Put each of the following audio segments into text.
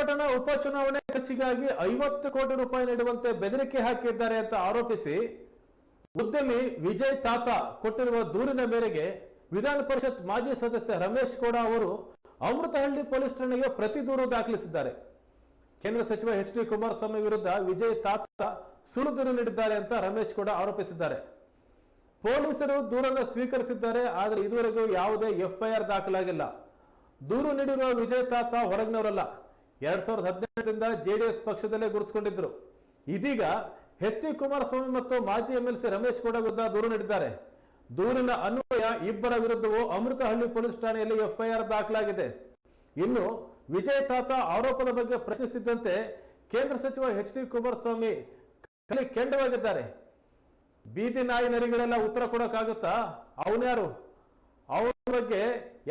ಚನ್ನಪಟ್ಟಣ ಉಪಚುನಾವಣೆ ಖರ್ಚಿಗಾಗಿ ಐವತ್ತು ಕೋಟಿ ರೂಪಾಯಿ ನೀಡುವಂತೆ ಬೆದರಿಕೆ ಹಾಕಿದ್ದಾರೆ ಅಂತ ಆರೋಪಿಸಿ ಉದ್ಯಮಿ ವಿಜಯ್ ತಾತ ಕೊಟ್ಟಿರುವ ದೂರಿನ ಮೇರೆಗೆ ವಿಧಾನ ಪರಿಷತ್ ಮಾಜಿ ಸದಸ್ಯ ರಮೇಶ್ ಗೌಡ ಅವರು ಅಮೃತಹಳ್ಳಿ ಪೊಲೀಸ್ ಠಾಣೆಗೆ ಪ್ರತಿ ದೂರು ದಾಖಲಿಸಿದ್ದಾರೆ. ಕೇಂದ್ರ ಸಚಿವ ಎಚ್ ಡಿ ಕುಮಾರಸ್ವಾಮಿ ವಿರುದ್ಧ ವಿಜಯ್ ತಾತ ಸುಳ್ಳು ದೂರು ನೀಡಿದ್ದಾರೆ ಅಂತ ರಮೇಶ್ ಗೌಡ ಆರೋಪಿಸಿದ್ದಾರೆ. ಪೊಲೀಸರು ದೂರನ್ನು ಸ್ವೀಕರಿಸಿದ್ದಾರೆ, ಆದರೆ ಇದುವರೆಗೂ ಯಾವುದೇ ಎಫ್ಐಆರ್ ದಾಖಲಾಗಿಲ್ಲ. ದೂರು ನೀಡಿರುವ ವಿಜಯ್ ತಾತ ಹೊರಗಿನವರಲ್ಲ. ಎರಡ್ ಸಾವಿರದ ಹದಿನೆಂಟರಿಂದ ಜೆಡಿಎಸ್ ಪಕ್ಷದಲ್ಲೇ ಗುರುಸ್ಕೊಂಡಿದ್ರು ಇದೀಗ ಎಚ್ ಡಿ ಕುಮಾರಸ್ವಾಮಿ ಮತ್ತು ಮಾಜಿ ಎಂಎಲ್ಸಿ ರಮೇಶ್ ಗೌಡ ವಿರುದ್ಧ ದೂರು ನೀಡಿದ್ದಾರೆ. ದೂರಿನ ಅನ್ವಯ ಇಬ್ಬರ ವಿರುದ್ಧವೂ ಅಮೃತಹಳ್ಳಿ ಪೊಲೀಸ್ ಠಾಣೆಯಲ್ಲಿ ಎಫ್ಐಆರ್ ದಾಖಲಾಗಿದೆ. ಇನ್ನು ವಿಜಯ್ ತಾತ ಆರೋಪದ ಬಗ್ಗೆ ಪ್ರಶ್ನಿಸಿದ್ದಂತೆ ಕೇಂದ್ರ ಸಚಿವ ಎಚ್ ಡಿ ಕುಮಾರಸ್ವಾಮಿ ಕೆಂಡವಾಗಿದ್ದಾರೆ. ಬೀದಿ ನಾಯಿ ನರಿಗಳೆಲ್ಲ ಉತ್ತರ ಕೊಡೋಕ್ಕಾಗುತ್ತಾ? ಅವನ್ಯಾರು? ಅವನ ಬಗ್ಗೆ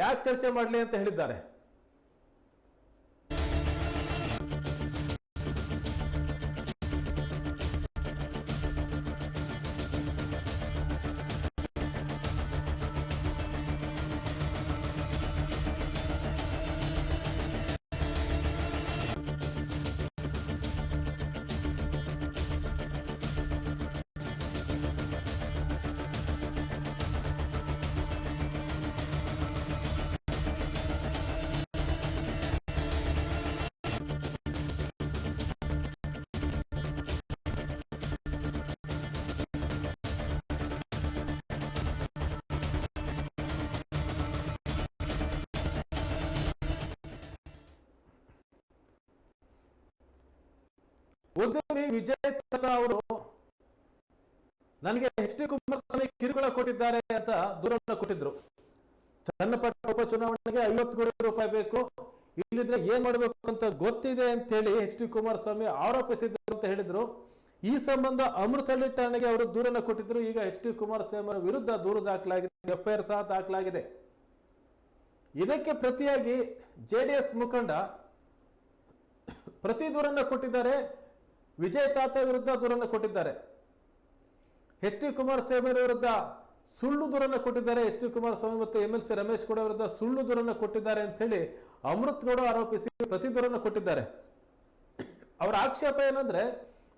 ಯಾಕೆ ಚರ್ಚೆ ಮಾಡಲಿ ಅಂತ ಹೇಳಿದ್ದಾರೆ? ಉದ್ಯಮಿ ವಿಜಯ್ ಅವರು ನನಗೆ ಎಚ್ ಡಿ ಕುಮಾರಸ್ವಾಮಿ ಕಿರುಕುಳ ಕೊಟ್ಟಿದ್ದಾರೆ ಅಂತ ದೂರನ್ನ ಕೊಟ್ಟಿದ್ರು. ಚನ್ನಪಟ್ಟಣ ಉಪಚುನಾವಣೆಗೆ ಐವತ್ತು ಕೋಟಿ ರೂಪಾಯಿ ಬೇಕು. ಇಲ್ಲಿದ್ರೆ ಏನ್ ಮಾಡಬೇಕು ಅಂತ ಗೊತ್ತಿದೆ ಅಂತ ಹೇಳಿ ಎಚ್ ಡಿ ಕುಮಾರಸ್ವಾಮಿ ಆರೋಪಿಸಿದ್ರು ಅಂತ ಹೇಳಿದ್ರು. ಈ ಸಂಬಂಧ ಅಮೃತಹಳ್ಳಿ ಠಾಣೆಗೆ ಅವರು ದೂರನ್ನ ಕೊಟ್ಟಿದ್ರು. ಈಗ ಎಚ್ ಡಿ ಕುಮಾರಸ್ವಾಮಿ ಅವರ ವಿರುದ್ಧ ದೂರು ದಾಖಲಾಗಿದೆ. ಎಫ್ಐಆರ್ ಸಹ ದಾಖಲಾಗಿದೆ. ಇದಕ್ಕೆ ಪ್ರತಿಯಾಗಿ ಜೆಡಿಎಸ್ ಮುಖಂಡ ಪ್ರತಿ ದೂರನ್ನ ಕೊಟ್ಟಿದ್ದಾರೆ. ವಿಜಯ್ ತಾತ ವಿರುದ್ಧ ದೂರನ್ನ ಕೊಟ್ಟಿದ್ದಾರೆ. ಎಚ್ ಡಿ ಕುಮಾರಸ್ವಾಮಿ ವಿರುದ್ಧ ಸುಳ್ಳು ದೂರನ್ನ ಕೊಟ್ಟಿದ್ದಾರೆ. ಎಚ್ ಡಿ ಕುಮಾರಸ್ವಾಮಿ ಮತ್ತು M L C Ramesh Gowda ವಿರುದ್ಧ ಸುಳ್ಳು ದೂರನ್ನ ಕೊಟ್ಟಿದ್ದಾರೆ ಅಂತ ಹೇಳಿ ಅಮೃತ್ ಗೌಡ ಆರೋಪಿಸಿ ಪ್ರತಿ ದೂರನ್ನು ಕೊಟ್ಟಿದ್ದಾರೆ. ಅವರ ಆಕ್ಷೇಪ ಏನಂದ್ರೆ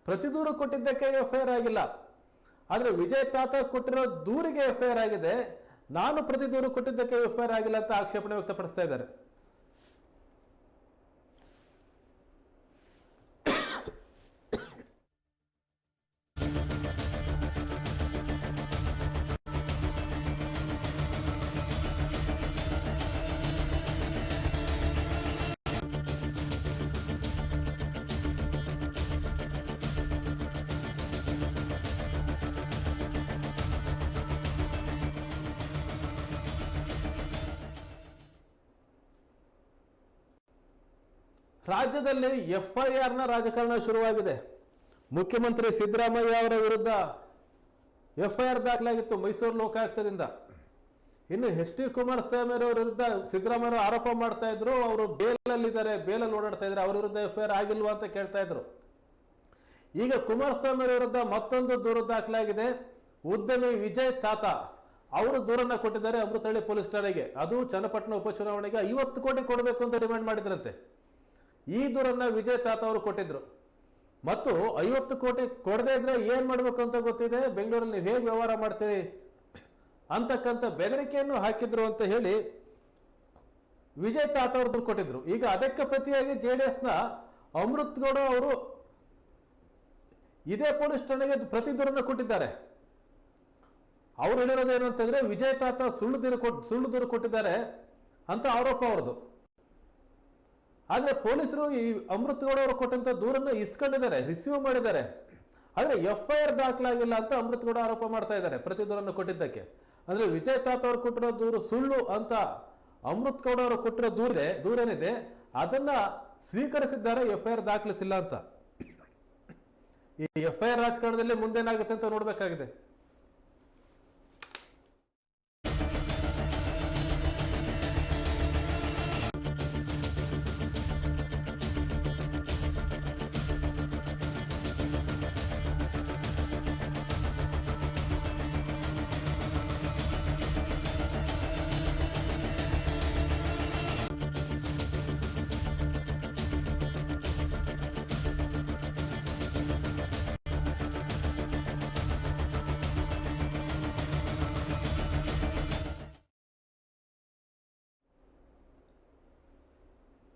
ಪ್ರತಿ ದೂರು ಕೊಟ್ಟಿದ್ದಕ್ಕೆ ಎಫ್ ಐ ಆರ್ ಆಗಿಲ್ಲ. ಆದ್ರೆ ವಿಜಯ್ ತಾತ ಕೊಟ್ಟಿರೋ ದೂರಿಗೆ ಎಫ್ ಐ ಆರ್ ಆಗಿದೆ. ನಾನು ಪ್ರತಿ ದೂರು ಕೊಟ್ಟಿದ್ದಕ್ಕೆ ಎಫ್ ಐ ಆರ್ ಆಗಿಲ್ಲ ಅಂತ ಆಕ್ಷೇಪಣೆ ವ್ಯಕ್ತಪಡಿಸ್ತಾ ಇದ್ದಾರೆ. ರಾಜ್ಯದಲ್ಲಿ ಎಫ್ಐಆರ್ನ ರಾಜಕಾರಣ ಶುರುವಾಗಿದೆ. ಮುಖ್ಯಮಂತ್ರಿ ಸಿದ್ದರಾಮಯ್ಯ ಅವರ ವಿರುದ್ಧ ಎಫ್ಐಆರ್ ದಾಖಲಾಗಿತ್ತು ಮೈಸೂರು ಲೋಕಾಯುಕ್ತದಿಂದ. ಇನ್ನು ಎಚ್ ಡಿ ಕುಮಾರಸ್ವಾಮಿ ಅವರ ವಿರುದ್ಧ ಸಿದ್ದರಾಮಯ್ಯ ಆರೋಪ ಮಾಡ್ತಾ ಇದ್ರು, ಅವರು ಬೇಲಲ್ಲಿದ್ದಾರೆ, ಬೇಲಲ್ಲಿ ಓಡಾಡ್ತಾ ಇದ್ದಾರೆ, ಅವ್ರ ವಿರುದ್ಧ ಎಫ್ಐಆರ್ ಆಗಿಲ್ವಾ ಅಂತ ಕೇಳ್ತಾ ಇದ್ರು. ಈಗ ಕುಮಾರಸ್ವಾಮಿ ಅವರ ವಿರುದ್ಧ ಮತ್ತೊಂದು ದೂರು ದಾಖಲಾಗಿದೆ. ಉದ್ಯಮಿ ವಿಜಯ್ ತಾತ, ಅವರು ದೂರನ್ನ ಕೊಟ್ಟಿದ್ದಾರೆ ಅಮೃತಹಳ್ಳಿ ಪೊಲೀಸ್ ಠಾಣೆಗೆ. ಅದು ಚನ್ನಪಟ್ಟಣ ಉಪಚುನಾವಣೆಗೆ ಐವತ್ತು ಕೋಟಿ ಕೊಡಬೇಕು ಅಂತ ಡಿಮ್ಯಾಂಡ್ ಮಾಡಿದ್ರಂತೆ. ಈ ದೂರನ್ನ ವಿಜಯ್ ತಾತ ಅವರು ಕೊಟ್ಟಿದ್ರು. ಮತ್ತು ಐವತ್ತು ಕೋಟಿ ಕೊಡದೇ ಇದ್ರೆ ಏನ್ ಮಾಡ್ಬೇಕು ಅಂತ ಗೊತ್ತಿದೆ? ಬೆಂಗಳೂರಲ್ಲಿ ನೀವು ಹೇಗೆ ವ್ಯವಹಾರ ಮಾಡ್ತೀರಿ? ಅಂತಕ್ಕಂಥ ಬೆದರಿಕೆಯನ್ನು ಹಾಕಿದ್ರು ಅಂತ ಹೇಳಿ ವಿಜಯ್ ತಾತ ಅವರು ದೂರು ಕೊಟ್ಟಿದ್ರು. ಈಗ ಅದಕ್ಕೆ ಪ್ರತಿಯಾಗಿ ಜೆ ಡಿ ಎಸ್ನ ಅಮೃತ್ ಗೌಡ ಅವರು ಇದೇ ಪೊಲೀಸ್ ಠಾಣೆಗೆ ಪ್ರತಿ ದೂರನ್ನು ಕೊಟ್ಟಿದ್ದಾರೆ. ಅವ್ರು ಹೇಳಿರೋದು ಏನು ಅಂತಂದ್ರೆ ವಿಜಯ್ ತಾತ ಸುಳ್ಳು ದೂರು ಕೊಟ್ಟು ಸುಳ್ಳು ದೂರು ಕೊಟ್ಟಿದ್ದಾರೆ ಅಂತ ಆರೋಪ ಅವ್ರದ್ದು. ಆದ್ರೆ ಪೊಲೀಸರು ಈ ಅಮೃತ್ ಗೌಡ ಅವರು ಕೊಟ್ಟಂತ ದೂರನ್ನ ಇಸ್ಕೊಂಡಿದ್ದಾರೆ ರಿಸೀವ್ ಮಾಡಿದ್ದಾರೆ. ಆದರೆ ಎಫ್ ಐ ಆರ್ ದಾಖಲಾಗಿಲ್ಲ ಅಂತ ಅಮೃತ್ ಗೌಡ ಆರೋಪ ಮಾಡ್ತಾ ಇದ್ದಾರೆ ಪ್ರತಿ ದೂರನ್ನು ಕೊಟ್ಟಿದ್ದಕ್ಕೆ. ಅಂದ್ರೆ ವಿಜಯ್ ತಾತ ಅವರು ಕೊಟ್ಟಿರೋ ದೂರು ಸುಳ್ಳು ಅಂತ ಅಮೃತ್ ಗೌಡ ಅವರು ಕೊಟ್ಟಿರೋ ದೂರ ದೂರೇನಿದೆ, ಅದನ್ನ ಸ್ವೀಕರಿಸಿದ್ದಾರೆ ಎಫ್ ಐ ಆರ್ ದಾಖಲಿಸಿಲ್ಲ ಅಂತ. ಈ ಎಫ್ ಐ ಆರ್ ರಾಜಕಾರಣದಲ್ಲಿ ಮುಂದೇನಾಗುತ್ತೆ ಅಂತ ನೋಡ್ಬೇಕಾಗಿದೆ.